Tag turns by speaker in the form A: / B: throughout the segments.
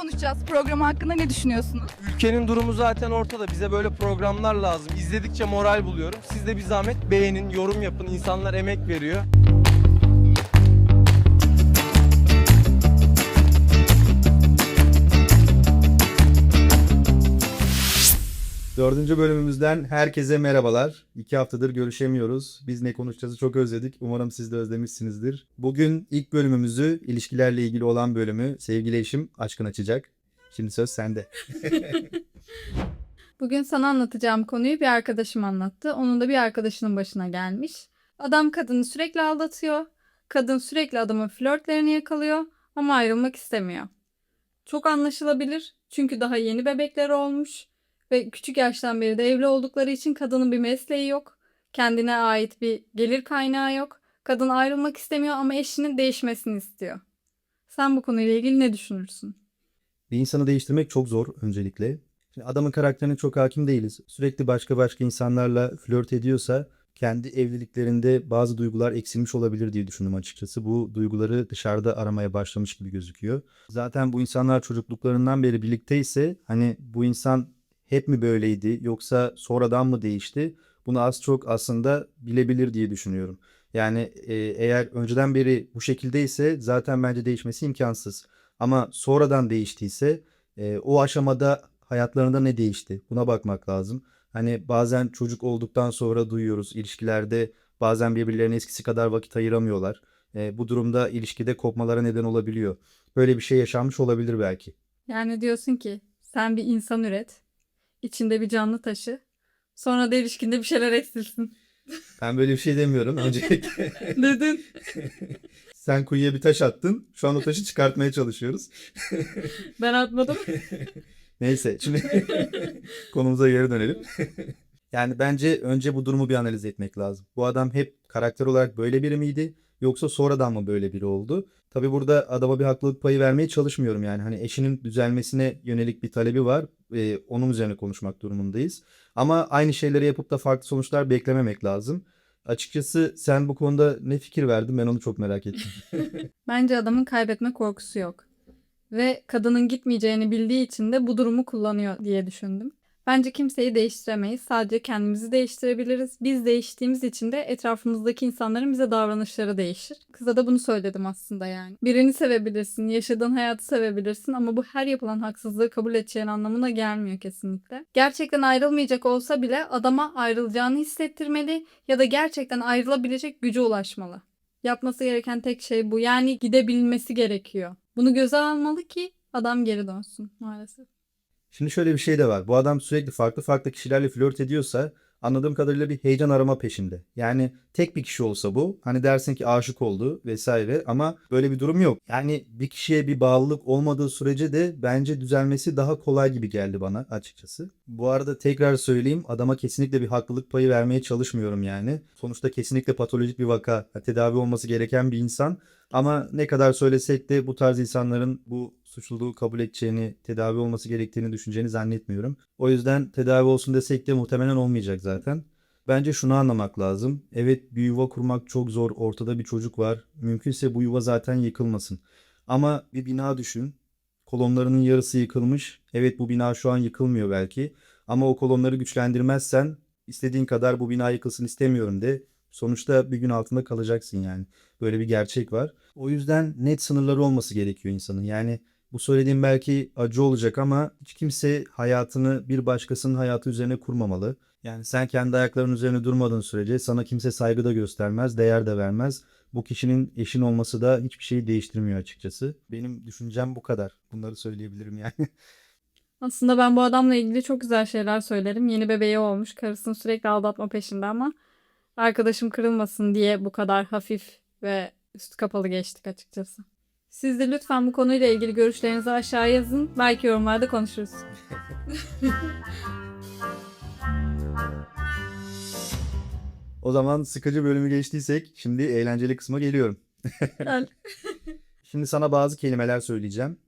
A: konuşacağız. Program hakkında ne düşünüyorsunuz?
B: Ülkenin durumu zaten ortada. Bize böyle programlar lazım. İzledikçe moral buluyorum. Siz de bir zahmet beğenin, yorum yapın. İnsanlar emek veriyor.
C: Dördüncü bölümümüzden herkese merhabalar. İki haftadır görüşemiyoruz. Biz ne konuşacağızı çok özledik. Umarım siz de özlemişsinizdir. Bugün ilk bölümümüzü, ilişkilerle ilgili olan bölümü sevgili eşim Aşkın açacak. Şimdi söz sende.
D: Bugün sana anlatacağım konuyu bir arkadaşım anlattı. Onun da bir arkadaşının başına gelmiş. Adam kadını sürekli aldatıyor. Kadın sürekli adamın flörtlerini yakalıyor ama ayrılmak istemiyor. Çok anlaşılabilir çünkü daha yeni bebekleri olmuş ve küçük yaştan beri de evli oldukları için kadının bir mesleği yok. Kendine ait bir gelir kaynağı yok. Kadın ayrılmak istemiyor ama eşinin değişmesini istiyor. Sen bu konuyla ilgili ne düşünürsün?
C: Bir insanı değiştirmek çok zor öncelikle. Şimdi adamın karakterine çok hakim değiliz. Sürekli başka başka insanlarla flört ediyorsa kendi evliliklerinde bazı duygular eksilmiş olabilir diye düşündüm açıkçası. Bu duyguları dışarıda aramaya başlamış gibi gözüküyor. Zaten bu insanlar çocukluklarından beri birlikteyse hani bu insan hep mi böyleydi yoksa sonradan mı değişti? Bunu az çok aslında bilebilir diye düşünüyorum. Yani e, eğer önceden beri bu şekildeyse zaten bence değişmesi imkansız. Ama sonradan değiştiyse e, o aşamada hayatlarında ne değişti? Buna bakmak lazım. Hani bazen çocuk olduktan sonra duyuyoruz ilişkilerde bazen birbirlerine eskisi kadar vakit ayıramıyorlar. E, bu durumda ilişkide kopmalara neden olabiliyor. Böyle bir şey yaşanmış olabilir belki.
D: Yani diyorsun ki sen bir insan üret, içinde bir canlı taşı, sonra da ilişkinde bir şeyler eksilsin.
C: Ben böyle bir şey demiyorum. Öncelikle
D: Dedin.
C: sen kuyuya bir taş attın. Şu an o taşı çıkartmaya çalışıyoruz.
D: Ben atmadım.
C: Neyse şimdi konumuza geri dönelim. Yani bence önce bu durumu bir analiz etmek lazım. Bu adam hep karakter olarak böyle biri miydi yoksa sonradan mı böyle biri oldu? Tabii burada adama bir haklılık payı vermeye çalışmıyorum yani. Hani eşinin düzelmesine yönelik bir talebi var. Ee, onun üzerine konuşmak durumundayız. Ama aynı şeyleri yapıp da farklı sonuçlar beklememek lazım. Açıkçası sen bu konuda ne fikir verdin ben onu çok merak ettim.
D: Bence adamın kaybetme korkusu yok. Ve kadının gitmeyeceğini bildiği için de bu durumu kullanıyor diye düşündüm. Bence kimseyi değiştiremeyiz. Sadece kendimizi değiştirebiliriz. Biz değiştiğimiz için de etrafımızdaki insanların bize davranışları değişir. Kıza da bunu söyledim aslında yani. Birini sevebilirsin, yaşadığın hayatı sevebilirsin ama bu her yapılan haksızlığı kabul edeceğin anlamına gelmiyor kesinlikle. Gerçekten ayrılmayacak olsa bile adama ayrılacağını hissettirmeli ya da gerçekten ayrılabilecek güce ulaşmalı. Yapması gereken tek şey bu. Yani gidebilmesi gerekiyor. Bunu göze almalı ki adam geri dönsün maalesef.
C: Şimdi şöyle bir şey de var. Bu adam sürekli farklı farklı kişilerle flört ediyorsa anladığım kadarıyla bir heyecan arama peşinde. Yani tek bir kişi olsa bu hani dersin ki aşık oldu vesaire ama böyle bir durum yok. Yani bir kişiye bir bağlılık olmadığı sürece de bence düzelmesi daha kolay gibi geldi bana açıkçası. Bu arada tekrar söyleyeyim adama kesinlikle bir haklılık payı vermeye çalışmıyorum yani. Sonuçta kesinlikle patolojik bir vaka, tedavi olması gereken bir insan. Ama ne kadar söylesek de bu tarz insanların bu suçluluğu kabul edeceğini, tedavi olması gerektiğini düşüneceğini zannetmiyorum. O yüzden tedavi olsun desek de muhtemelen olmayacak zaten. Bence şunu anlamak lazım. Evet bir yuva kurmak çok zor. Ortada bir çocuk var. Mümkünse bu yuva zaten yıkılmasın. Ama bir bina düşün. Kolonlarının yarısı yıkılmış. Evet bu bina şu an yıkılmıyor belki. Ama o kolonları güçlendirmezsen istediğin kadar bu bina yıkılsın istemiyorum de. Sonuçta bir gün altında kalacaksın yani. Böyle bir gerçek var. O yüzden net sınırları olması gerekiyor insanın. Yani bu söylediğim belki acı olacak ama hiç kimse hayatını bir başkasının hayatı üzerine kurmamalı. Yani sen kendi ayaklarının üzerine durmadığın sürece sana kimse saygı da göstermez, değer de vermez. Bu kişinin eşin olması da hiçbir şeyi değiştirmiyor açıkçası. Benim düşüncem bu kadar. Bunları söyleyebilirim yani.
D: Aslında ben bu adamla ilgili çok güzel şeyler söylerim. Yeni bebeği olmuş. Karısını sürekli aldatma peşinde ama arkadaşım kırılmasın diye bu kadar hafif ve üst kapalı geçtik açıkçası. Siz de lütfen bu konuyla ilgili görüşlerinizi aşağı yazın. Belki yorumlarda konuşuruz.
C: O zaman sıkıcı bölümü geçtiysek şimdi eğlenceli kısma geliyorum.
D: Gel.
C: Şimdi sana bazı kelimeler söyleyeceğim.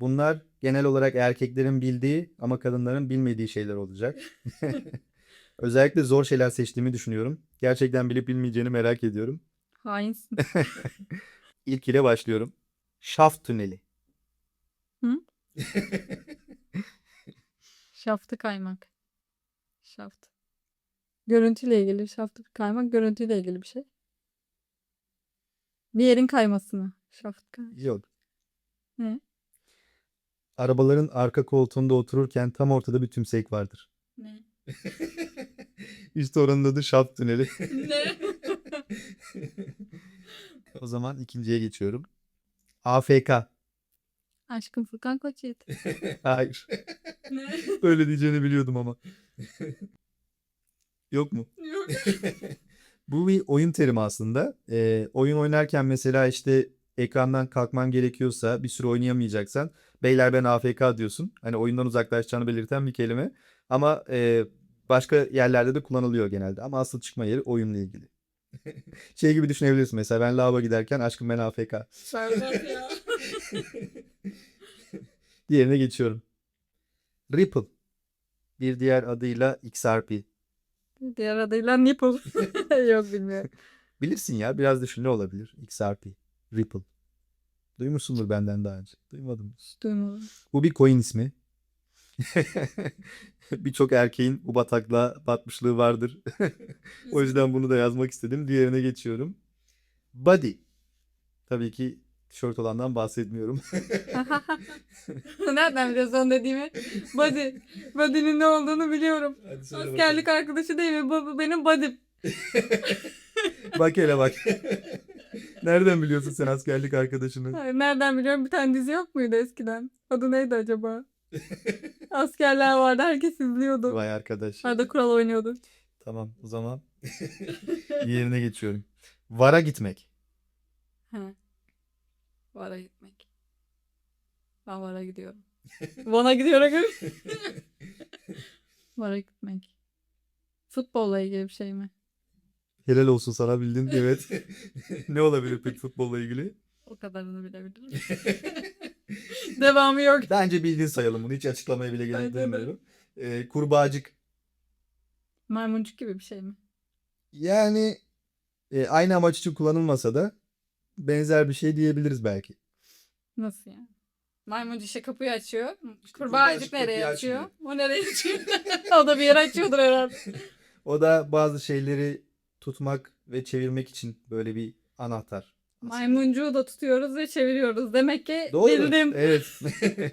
C: Bunlar genel olarak erkeklerin bildiği ama kadınların bilmediği şeyler olacak. Özellikle zor şeyler seçtiğimi düşünüyorum. Gerçekten bilip bilmeyeceğini merak ediyorum.
D: Hainsin.
C: İlk ile başlıyorum. Şaft tüneli.
D: Hı? Şaftı kaymak. Şaft. Görüntüyle ilgili şaftı kaymak görüntüyle ilgili bir şey. Bir yerin kayması mı? Şaft kaymak.
C: Yok.
D: Ne?
C: Arabaların arka koltuğunda otururken tam ortada bir tümsek vardır.
D: Ne?
C: İşte oranın adı şaft tüneli.
D: ne?
C: o zaman ikinciye geçiyorum. AFK.
D: Aşkım Furkan Koçyiğit.
C: Hayır.
D: ne?
C: Öyle diyeceğini biliyordum ama. Yok mu?
D: Yok.
C: Bu bir oyun terimi aslında. Ee, oyun oynarken mesela işte ekrandan kalkman gerekiyorsa bir süre oynayamayacaksan beyler ben AFK diyorsun. Hani oyundan uzaklaşacağını belirten bir kelime. Ama e, başka yerlerde de kullanılıyor genelde. Ama asıl çıkma yeri oyunla ilgili. şey gibi düşünebilirsin mesela ben lava giderken aşkım ben AFK. Diğerine geçiyorum. Ripple. Bir diğer adıyla XRP.
D: Diğer adıyla nipple. Yok bilmiyorum.
C: Bilirsin ya biraz düşün ne olabilir? XRP. Ripple. Duymuşsundur benden daha önce. Duymadım.
D: Duymadım.
C: Bu bir coin ismi. Birçok erkeğin bu bataklığa batmışlığı vardır. o yüzden bunu da yazmak istedim. Diğerine geçiyorum. Body. Tabii ki tişört olandan bahsetmiyorum.
D: Nereden biliyorsun dediğimi? Body. Body'nin ne olduğunu biliyorum. Askerlik arkadaşı değil mi? Bu bu benim body'm.
C: bak hele bak. Nereden biliyorsun sen askerlik arkadaşını?
D: Hayır, nereden biliyorum? Bir tane dizi yok muydu eskiden? Adı neydi acaba? Askerler vardı. Herkes izliyordu.
C: Vay arkadaş.
D: Arada kural oynuyordu.
C: Tamam o zaman yerine geçiyorum. Vara gitmek.
D: He. Vara gitmek. Ben Vara gidiyorum. Van'a gidiyorum. Vara gitmek. Futbolla ilgili bir şey mi?
C: Helal olsun sana bildin. Evet. ne olabilir peki futbolla ilgili?
D: O kadarını bilebilirim. Devamı yok.
C: Bence bildin sayalım bunu. Hiç açıklamaya bile gerek
D: Bence de.
C: duymuyorum. Ee, kurbağacık.
D: Maymuncuk gibi bir şey mi?
C: Yani e, aynı amaç için kullanılmasa da benzer bir şey diyebiliriz belki.
D: Nasıl yani? Maymuncuk işte kapıyı açıyor.
C: kurbağacık
D: Kurbağacık nereye
C: kapıyı
D: açıyor? O nereye açıyor? o da bir yere açıyordur herhalde.
C: O da bazı şeyleri tutmak ve çevirmek için böyle bir anahtar.
D: Maymuncuğu da tutuyoruz ve çeviriyoruz. Demek ki
C: Doğru.
D: bildim.
C: Evet.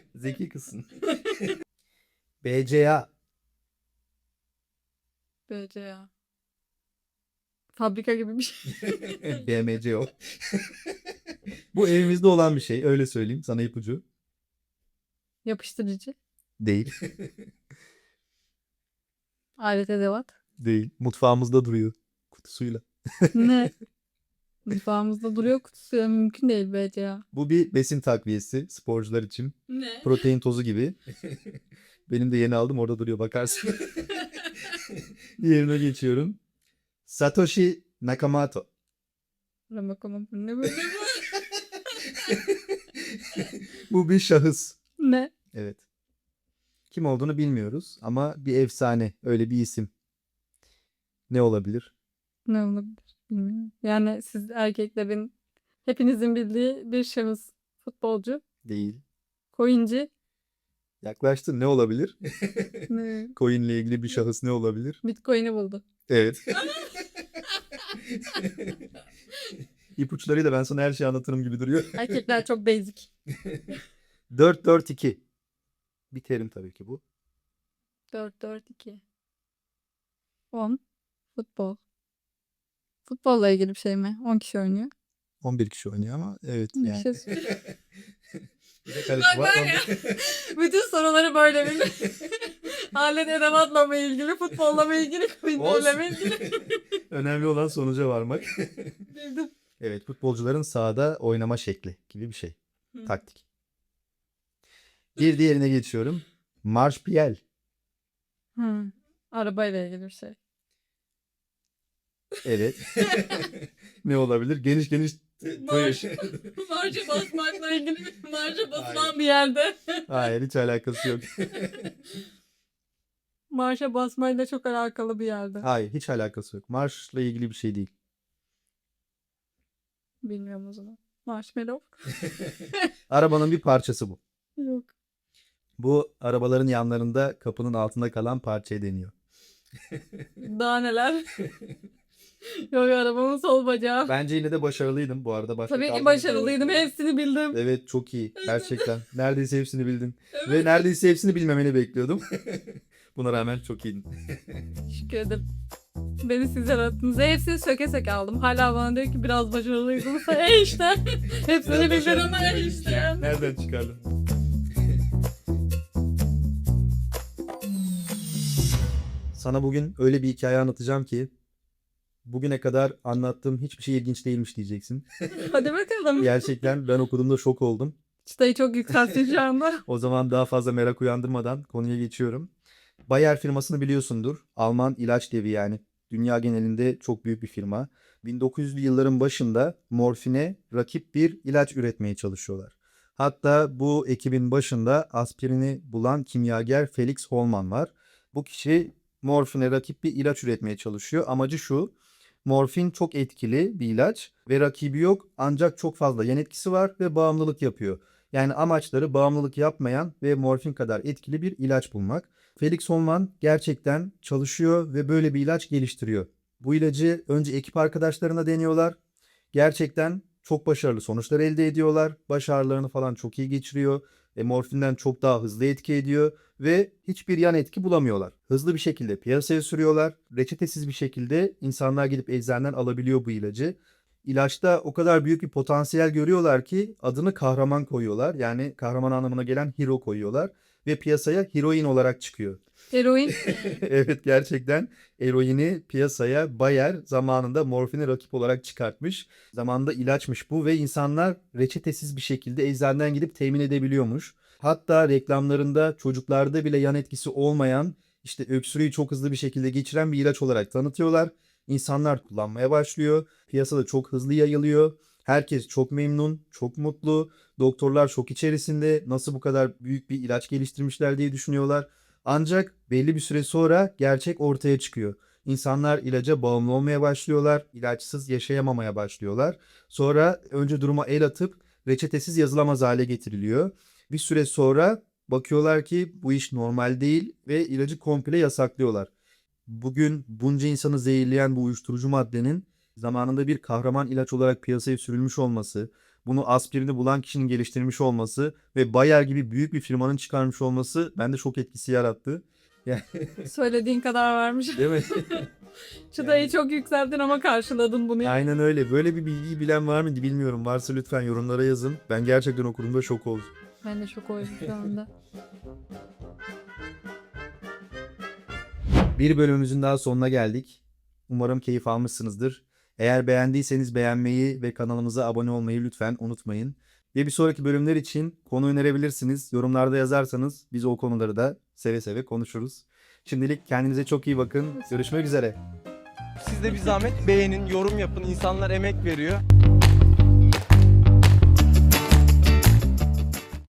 C: Zeki kızsın. BCA.
D: BCA. Fabrika gibi bir şey.
C: BMC o. Bu evimizde olan bir şey. Öyle söyleyeyim sana ipucu.
D: Yapıştırıcı.
C: Değil.
D: Alet edevat.
C: Değil. Mutfağımızda duruyor. Kutusuyla.
D: ne? Mutfağımızda duruyor kutusu. ya, Mümkün değil BCA.
C: Bu bir besin takviyesi sporcular için.
D: Ne?
C: Protein tozu gibi. Benim de yeni aldım orada duruyor bakarsın. Diğerine geçiyorum. Satoshi Nakamoto.
D: Bu ne böyle?
C: Bu bir şahıs.
D: ne?
C: Evet. Kim olduğunu bilmiyoruz ama bir efsane. Öyle bir isim. Ne olabilir?
D: Ne olabilir? Yani siz erkeklerin hepinizin bildiği bir şahıs. Futbolcu.
C: Değil.
D: Coinci.
C: Yaklaştın. Ne olabilir?
D: ne?
C: Coin ile ilgili bir şahıs ne olabilir?
D: Bitcoin'i buldu.
C: Evet. İpuçlarıyla ben sana her şeyi anlatırım gibi duruyor.
D: Erkekler çok basic.
C: 4-4-2. Bir terim tabii ki bu.
D: 4-4-2. 10. Futbol. Futbolla ilgili bir şey mi? 10 kişi oynuyor.
C: 11 kişi oynuyor ama evet
D: Bir
C: yani.
D: şey
C: Bir de var.
D: var ya. Bütün soruları böyle bildim. Alet edevatla mı ilgili, futbolla mı ilgili, coinlerle mi ilgili
C: Önemli olan sonuca varmak.
D: bildim.
C: Evet futbolcuların sahada oynama şekli gibi bir şey.
D: Hı.
C: Taktik. Bir diğerine geçiyorum. Marş Piel.
D: Hı. Arabayla ilgili bir şey.
C: Evet. ne olabilir? Geniş geniş
D: Marş. Marşa basmakla ilgili marşa
C: basılan
D: basılan bir yerde.
C: Hayır hiç alakası yok.
D: Marşa basmayla çok alakalı bir yerde.
C: Hayır hiç alakası yok. Marşla ilgili bir şey değil.
D: Bilmiyorum o zaman. Marshmallow.
C: Arabanın bir parçası bu.
D: Yok.
C: Bu arabaların yanlarında kapının altında kalan parçaya deniyor.
D: Daha neler? Yok arabamın sol bacağı.
C: Bence yine de başarılıydım bu arada. Başka
D: Tabii ki başarılıydım. Hepsini bildim.
C: Evet çok iyi. Gerçekten. Neredeyse hepsini bildin. Ve neredeyse hepsini bilmemeni bekliyordum. Buna rağmen çok iyiydin.
D: Teşekkür ederim. Beni siz yarattınız. Hepsini söke söke aldım. Hala bana diyor ki biraz başarılıydın. E işte. Hepsini bilirim. E işte.
C: Nereden çıkardın? Sana bugün öyle bir hikaye anlatacağım ki bugüne kadar anlattığım hiçbir şey ilginç değilmiş diyeceksin.
D: Hadi bakalım.
C: Gerçekten ben okuduğumda şok oldum.
D: Çıtayı çok yükselttin şu anda.
C: O zaman daha fazla merak uyandırmadan konuya geçiyorum. Bayer firmasını biliyorsundur. Alman ilaç devi yani. Dünya genelinde çok büyük bir firma. 1900'lü yılların başında morfine rakip bir ilaç üretmeye çalışıyorlar. Hatta bu ekibin başında aspirini bulan kimyager Felix Holman var. Bu kişi morfine rakip bir ilaç üretmeye çalışıyor. Amacı şu. Morfin çok etkili bir ilaç ve rakibi yok ancak çok fazla yan etkisi var ve bağımlılık yapıyor. Yani amaçları bağımlılık yapmayan ve morfin kadar etkili bir ilaç bulmak. Felix Holman gerçekten çalışıyor ve böyle bir ilaç geliştiriyor. Bu ilacı önce ekip arkadaşlarına deniyorlar. Gerçekten çok başarılı sonuçlar elde ediyorlar. Baş ağrılarını falan çok iyi geçiriyor. E, morfinden çok daha hızlı etki ediyor ve hiçbir yan etki bulamıyorlar. Hızlı bir şekilde piyasaya sürüyorlar. Reçetesiz bir şekilde insanlar gidip eczaneden alabiliyor bu ilacı. İlaçta o kadar büyük bir potansiyel görüyorlar ki adını kahraman koyuyorlar. Yani kahraman anlamına gelen hero koyuyorlar ve piyasaya heroin olarak çıkıyor.
D: Eroin.
C: evet gerçekten eroini piyasaya Bayer zamanında morfine rakip olarak çıkartmış. Zamanında ilaçmış bu ve insanlar reçetesiz bir şekilde eczaneden gidip temin edebiliyormuş. Hatta reklamlarında çocuklarda bile yan etkisi olmayan işte öksürüğü çok hızlı bir şekilde geçiren bir ilaç olarak tanıtıyorlar. İnsanlar kullanmaya başlıyor. Piyasada çok hızlı yayılıyor. Herkes çok memnun, çok mutlu. Doktorlar şok içerisinde nasıl bu kadar büyük bir ilaç geliştirmişler diye düşünüyorlar. Ancak belli bir süre sonra gerçek ortaya çıkıyor. İnsanlar ilaca bağımlı olmaya başlıyorlar, ilaçsız yaşayamamaya başlıyorlar. Sonra önce duruma el atıp reçetesiz yazılamaz hale getiriliyor. Bir süre sonra bakıyorlar ki bu iş normal değil ve ilacı komple yasaklıyorlar. Bugün bunca insanı zehirleyen bu uyuşturucu maddenin zamanında bir kahraman ilaç olarak piyasaya sürülmüş olması, bunu aspirini bulan kişinin geliştirmiş olması ve Bayer gibi büyük bir firmanın çıkarmış olması bende şok etkisi yarattı.
D: Söylediğin kadar varmış.
C: Değil mi?
D: Çıtayı çok yükselttin ama karşıladın bunu.
C: Aynen öyle. Böyle bir bilgiyi bilen var mıydı bilmiyorum. Varsa lütfen yorumlara yazın. Ben gerçekten okuduğumda şok oldum.
D: Ben de çok oldum şu anda.
C: Bir bölümümüzün daha sonuna geldik. Umarım keyif almışsınızdır. Eğer beğendiyseniz beğenmeyi ve kanalımıza abone olmayı lütfen unutmayın. Ve bir sonraki bölümler için konu önerebilirsiniz. Yorumlarda yazarsanız biz o konuları da seve seve konuşuruz. Şimdilik kendinize çok iyi bakın. Görüşmek üzere.
B: Siz de bir zahmet beğenin, yorum yapın. İnsanlar emek veriyor.